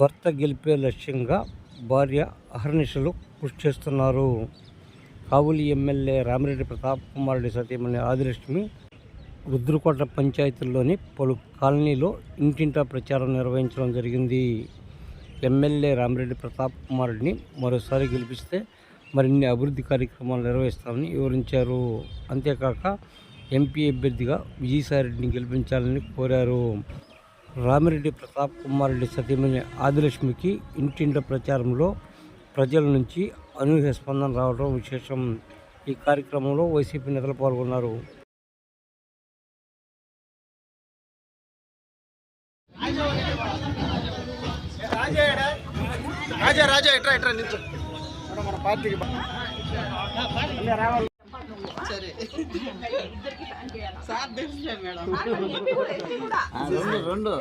భర్త గెలిపే లక్ష్యంగా భార్య అహర్నిశలు కృషి చేస్తున్నారు. కావులి ఎమ్మెల్యే రామిరెడ్డి ప్రతాప్ కుమార్ సతీమణి ఆదిలక్ష్మి రుద్రకోట పంచాయతీల్లోని పలు కాలనీలో ఇంటింటా ప్రచారం నిర్వహించడం జరిగింది. ఎమ్మెల్యే రామిరెడ్డి ప్రతాప్ కుమారుడిని మరోసారి గెలిపిస్తే మరిన్ని అభివృద్ధి కార్యక్రమాలు నిర్వహిస్తామని వివరించారు. అంతేకాక ఎంపీ అభ్యర్థిగా విజయసాయిరెడ్డిని గెలిపించాలని కోరారు. రామిరెడ్డి ప్రతాప్ కుమార్ రెడ్డి సతీమణి ఆదిలక్ష్మికి ఇంటింట ప్రచారంలో ప్రజల నుంచి అనూహ్య స్పందన రావడం విశేషం. ఈ కార్యక్రమంలో వైసీపీ నేతలు పాల్గొన్నారు. రాజా రాజా ఇట్రా ఇట్రా నిల్చో. మన మన పార్టీకి బా. అన్నీ రావాలి రెండు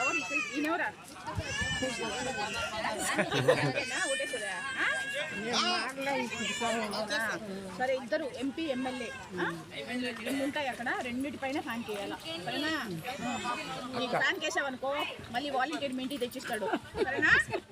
రెండు ఈయనెవరా? సరే ఇద్దరు ఎంపీ ఎమ్మెల్యే? రెండు ఉంటాయి అక్కడ? రెండింటిపైన ఫ్యాన్ చేయాలా సరేనా? ఫ్యాన్ కేసావనుకో మళ్ళీ వాలంటీర్ మీ ఇంటికి తెచ్చిస్తాడు. సరేనా?